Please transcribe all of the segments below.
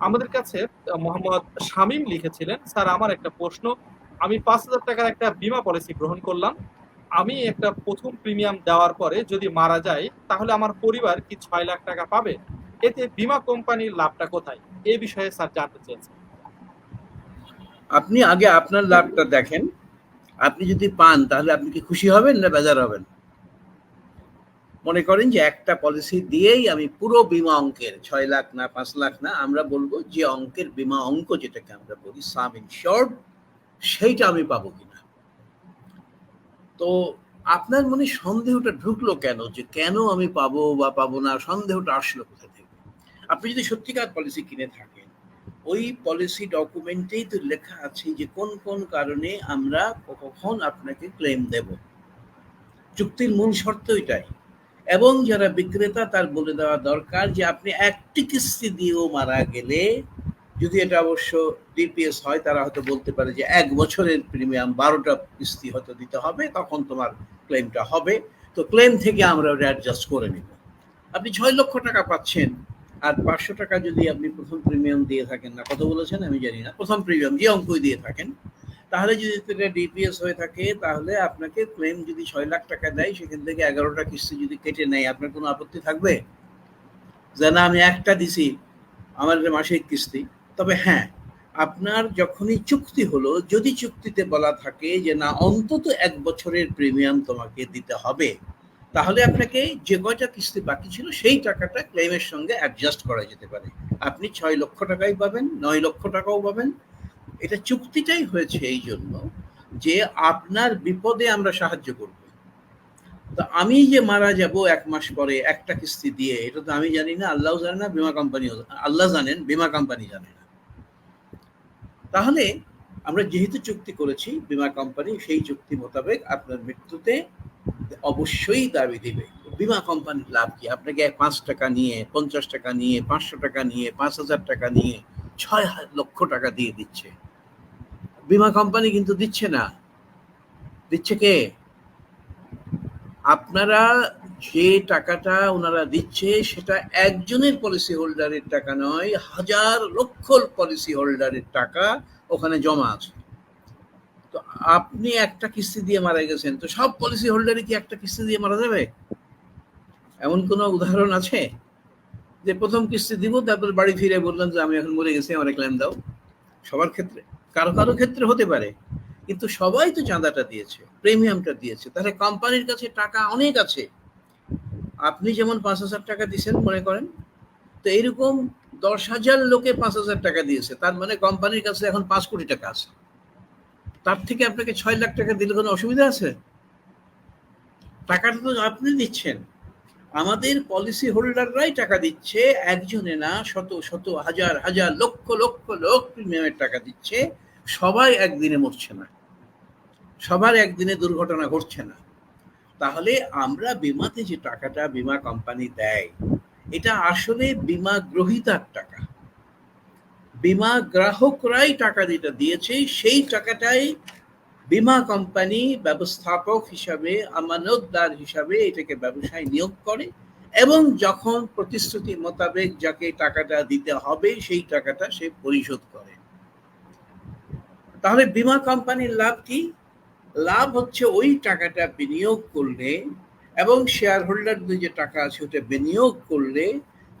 আমাদের কাছে মোহাম্মদ শামীম লিখেছিলেন, স্যার, আমার একটা প্রশ্ন। আমি পাঁচ হাজার টাকার একটা বিমা পলিসি গ্রহণ করলাম। আমি একটা প্রথম প্রিমিয়াম দেওয়ার পরে যদি মারা যায় তাহলে আমার পরিবার কি ছয় লাখ টাকা পাবে? এতে বীমা কোম্পানির লাভটা কোথায়? এ বিষয়ে স্যার জানতে চেয়েছেন। আপনি আগে আপনার লাভটা দেখেন। আপনি যদি পান, তাহলে আপনি কি খুশি হবেন না বেজার হবেন? মনে করেন যে একটা পলিসি দিয়েই আমি পুরো বিমা অঙ্কের, ছয় লাখ না, পাঁচ লাখ না, আমরা বলব যে অঙ্কের বিমা অঙ্ক যেটাকে আমরা বলি সাম ইনশোর্ড সেইটা আমি পাবো কিনা। তো আপনার মনে সন্দেহটা ঢুকলো কেন? যে কেন আমি পাবো বা পাবো না? সন্দেহটা আসলো কোথা থেকে? আপনি যদি সত্যিকার পলিসি কিনে থাকেন, ওই পলিসি ডকুমেন্টেই তো লেখা আছে যে কোন কোন কারণে আমরা কখন আপনাকে ক্লেম দেব। চুক্তির মূল শর্ত এটাই। এবং যারা বিক্রেতা, তার বলে দেওয়া দরকার যে আপনি একটি কিস্তি দিয়েও মারা গেলে, যদি এটা অবশ্য ডিপিএস হয়, তারা হয়তো বলতে পারে যে এক বছরের প্রিমিয়াম বারোটা কিস্তি হয়তো দিতে হবে, তখন তোমার ক্লেমটা হবে। তো ক্লেম থেকে আমরা ওটা অ্যাডজাস্ট করে নিব। আপনি ছয় লক্ষ টাকা পাচ্ছেন, আর পাঁচশো টাকা যদি আপনি প্রথম প্রিমিয়াম দিয়ে থাকেন না কত বলেছেন? আমি জানি না। প্রথম প্রিমিয়াম যে অঙ্কই দিয়ে থাকেন তাহলে যদি এটা ডিপিএস হয়ে থাকে, তাহলে আপনাকে ক্লেম যদি ছয় লাখ টাকা দেয়, সেখান থেকে এগারোটা কিস্তি যদি কেটে নেয়, আপনার কোনো আপত্তি থাকবে? যে না, আমি একটা দিছি, আমার মাসিক কিস্তি। তবে হ্যাঁ আপনার যখনই চুক্তি হলো, যদি চুক্তিতে বলা থাকে যে না, অন্তত এক বছরের প্রিমিয়াম তোমাকে দিতে হবে, তাহলে আপনাকে যে কয়টা কিস্তি বাকি ছিল, সেই টাকাটা ক্লেমের সঙ্গে অ্যাডজাস্ট করা যেতে পারে। আপনি ছয় লক্ষ টাকাই পাবেন, নয় লক্ষ টাকাও পাবেন এটা চুক্তিটাই হয়েছে এই জন্য যে আপনার বিপদে আমরা সাহায্য করব। তো আমি যে মারা যাব এক মাস পরে একটা কিস্তি দিয়ে, এটা তো আমি জানি না আল্লাহ জানে না, বিমা কোম্পানি আল্লাহ জানেন, বিমা কোম্পানি জানে না। তাহলে আমরা যেহেতু চুক্তি করেছি, বিমা কোম্পানি সেই চুক্তি মোতাবেক আপনার মৃত্যুতে অবশ্যই দাবি দিবে। বিমা কোম্পানির লাভ কি? আপনাকে পাঁচ টাকা নিয়ে, পঞ্চাশ টাকা নিয়ে, পাঁচশো টাকা নিয়ে, পাঁচ হাজার টাকা নিয়ে ছয় হাজার লক্ষ টাকা দিয়ে দিচ্ছে। বিমা কোম্পানি কিন্তু দিচ্ছে না। দিচ্ছে কে? আপনারা যে টাকাটা ওনারা দিচ্ছে, সেটা একজনের পলিসি হোল্ডারের টাকা নয়, হাজার লক্ষ পলিসি হোল্ডারের টাকা ওখানে জমা আছে। তো আপনি একটা কিস্তি দিয়ে মারা গেছেন, তো সব পলিসি হোল্ডারই কি একটা কিস্তি দিয়ে মারা যাবে? এমন কোনো উদাহরণ আছে? যে প্রথম কিস্তি দিব, তারপর বাড়ি ফিরে বললাম যে, আমি এখন মরে গেছি, আমার ক্লেম দাও। সবার ক্ষেত্রে। কারও কারও ক্ষেত্রে হতে পারে, কিন্তু সবাই তো চাঁদাটা দিয়েছে, প্রিমিয়ামটা দিয়েছে। তাহলে কোম্পানির কাছে টাকা অনেক আছে। আপনি যেমন পাঁচ হাজার টাকা দিয়েছেন মনে করেন, তো এইরকম দশ হাজার লোকে পাঁচ হাজার টাকা দিয়েছে, তার মানে কোম্পানির কাছে এখন পাঁচ কোটি টাকা আছে। তার থেকে আপনাকে ছয় লাখ টাকা দিলে কোনো অসুবিধা আছে? টাকাটা তো আপনি দিচ্ছেন। আমাদের পলিসি হোল্ডাররাই টাকা দিচ্ছে, একজনে না শত শত, হাজার হাজার, লক্ষ লক্ষ লোক প্রিমিয়ামের টাকা দিচ্ছে। সবাই একদিনে মরছে না। সবার একদিনে দুর্ঘটনা ঘটছে না। তাহলে আমরা বিমাতে যে টাকাটা বিমা কোম্পানি দেয়, এটা আসলে বিমা গ্রহিতার টাকা। বিমা গ্রাহকরাই টাকা যেটা দিয়েছে, সেই টাকাটাই বিমা কোম্পানি ব্যবস্থাপক হিসাবে, আমানতদার হিসাবে এটাকে ব্যবসায় নিয়োগ করে এবং যখন প্রতিশ্রুতি মোতাবেক যাকে টাকাটা দিতে হবে, সেই টাকাটা সে পরিশোধ করে। তাহলে বিমা কোম্পানির লাভ কি? লাভ হচ্ছে ওই টাকাটা বিনিয়োগ করলে এবং শেয়ার হোল্ডারদের যে টাকা আছে ওটা বিনিয়োগ করলে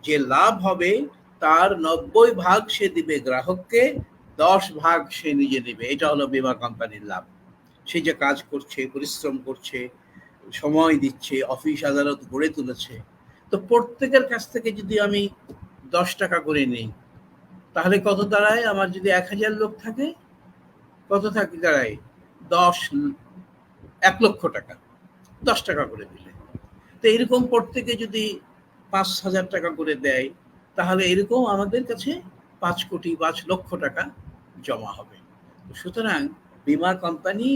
যে লাভ হবে তার নব্বই ভাগ সে দিবে গ্রাহককে, দশ ভাগ সে নিজে নেবে। এটা হলো বিমা কোম্পানির লাভ। সে যে কাজ করছে, পরিশ্রম করছে, সময় দিচ্ছে, অফিস আদালত গড়ে তুলেছে। তো প্রত্যেকের কাছ থেকে যদি আমি দশ টাকা করে নিই, তাহলে কত দাঁড়ায়? আমার যদি এক হাজার লোক থাকে কত থাকে দাঁড়ায় দশ, এক লক্ষ টাকা। দশ টাকা করে দিলে। তো এরকম প্রত্যেকে যদি পাঁচ হাজার টাকা করে দেয়, তাহলে এরকম আমাদের কাছে পাঁচ কোটি, পাঁচ লক্ষ টাকা জমা হবে। সুতরাং বিমা কোম্পানি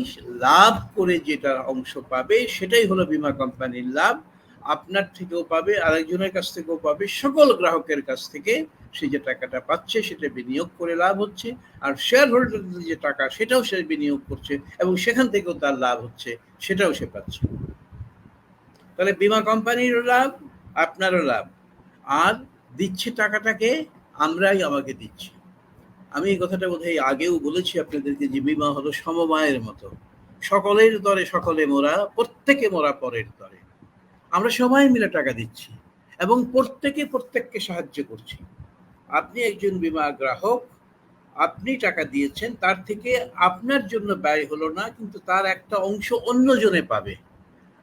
লাভ করে যেটা অংশ পাবে, সেটাই হলো বিমা কোম্পানির লাভ। আপনার থেকেও পাবে, আরেকজনের কাছ থেকেও পাবে, সকল গ্রাহকের কাছ থেকে সে যে টাকাটা পাচ্ছে সেটা বিনিয়োগ করে লাভ হচ্ছে। আর শেয়ার হোল্ডারদের যে টাকা সেটাও সে বিনিয়োগ করছে এবং সেখান থেকেও তার লাভ হচ্ছে, সেটাও সে পাচ্ছে। তাহলে বিমা কোম্পানিরও লাভ, আপনারও লাভ। আর দিচ্ছে টাকাটাকে, আমরাই আমাকে দিচ্ছি। আমি এই কথাটা বোধহয় আগেও বলেছি আপনাদেরকে যে বিমা হলো সমবায়ের মতো। সকলের দরে সকলে মোরা, প্রত্যেকে মোরা পরের দরে আমরা সবাই মিলে টাকা দিচ্ছি এবং প্রত্যেকে প্রত্যেককে সাহায্য করছি। আপনি একজন বিমা গ্রাহক, আপনি টাকা দিয়েছেন, তার থেকে আপনার জন্য ব্যয় হলো না, কিন্তু তার একটা অংশ অন্যজনে পাবে।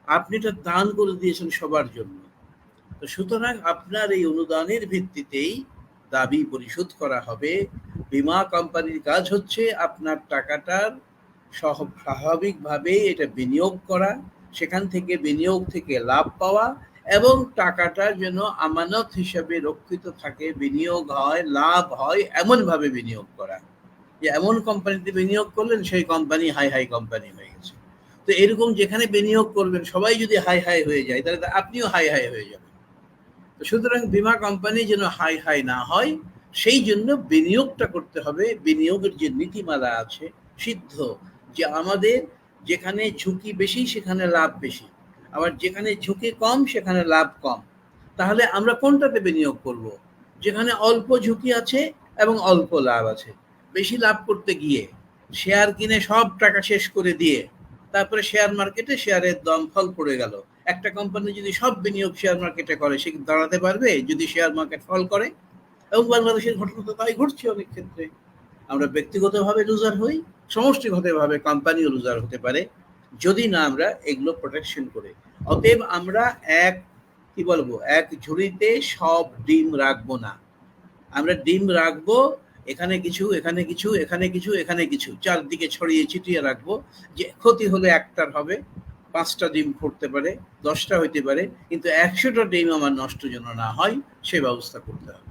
আপনি এটা দান করে দিয়েছেন সবার জন্য। তো সুতরাং আপনার এই অনুদানের ভিত্তিতেই দাবি পরিশোধ করা হবে। বিমা কোম্পানির কাজ হচ্ছে আপনার টাকাটার সহ- স্বাভাবিকভাবে এটা বিনিয়োগ করা। সেখান থেকে বিনিয়োগ থেকে লাভ পাওয়া এবং টাকাটা যেন আমানত হিসাবে রক্ষিত থাকে, বিনিয়োগ হয়, লাভ হয় এমন ভাবে বিনিয়োগ করা। যে এমন কোম্পানিতে বিনিয়োগ করলেন, সেই কোম্পানি হাই হাই কোম্পানি হয়ে গেছে। তো এরকম যেখানে বিনিয়োগ করবেন, সবাই যদি হাই হাই হয়ে যায়, তাহলে আপনিও হাই হাই হয়ে যাবেন। তো সুতরাং বীমা কোম্পানি যেন হাই হাই না হয়, সেই জন্য বিনিয়োগটা করতে হবে। বিনিয়োগের যে নীতিমালা আছে, সিদ্ধ, যে আমাদের যেখানে ঝুঁকি বেশি, সেখানে লাভ বেশি। আবার যেখানে ঝুঁকি কম, সেখানে লাভ কম। তাহলে আমরা কোনটাতে বিনিয়োগ করব? যেখানে অল্প ঝুঁকি আছে এবং অল্প লাভ আছে। বেশি লাভ করতে গিয়ে শেয়ার কিনে সব টাকা শেষ করে দিয়ে তারপরে শেয়ার মার্কেটে শেয়ারের দম ফল পড়ে গেল। একটা কোম্পানি যদি সব বিনিয়োগ শেয়ার মার্কেটে করে, সে দাঁড়াতে পারবে? যদি শেয়ার মার্কেট ফল করে? এবং বাংলাদেশের ঘটনা তো তাই ঘটছে অনেক ক্ষেত্রে। আমরা ব্যক্তিগতভাবে লুজার হই, সমষ্টিগতভাবে কোম্পানিও লুজার হতে পারে, যদি না আমরা এগুলো প্রোটেকশন করে। অতএব আমরা এক, কি বলব, এক ঝুড়িতে সব ডিম রাখব না। আমরা ডিম রাখব, এখানে কিছু এখানে কিছু এখানে কিছু এখানে কিছু, চারদিকে ছড়িয়ে ছিটিয়ে রাখব, যে ক্ষতি হলে একটার হবে, পাঁচটা ডিম ফুটতে পারে, দশটা হইতে পারে, কিন্তু একশোটা ডিম আমার নষ্ট যেন না হয়, সে ব্যবস্থা করতে হবে।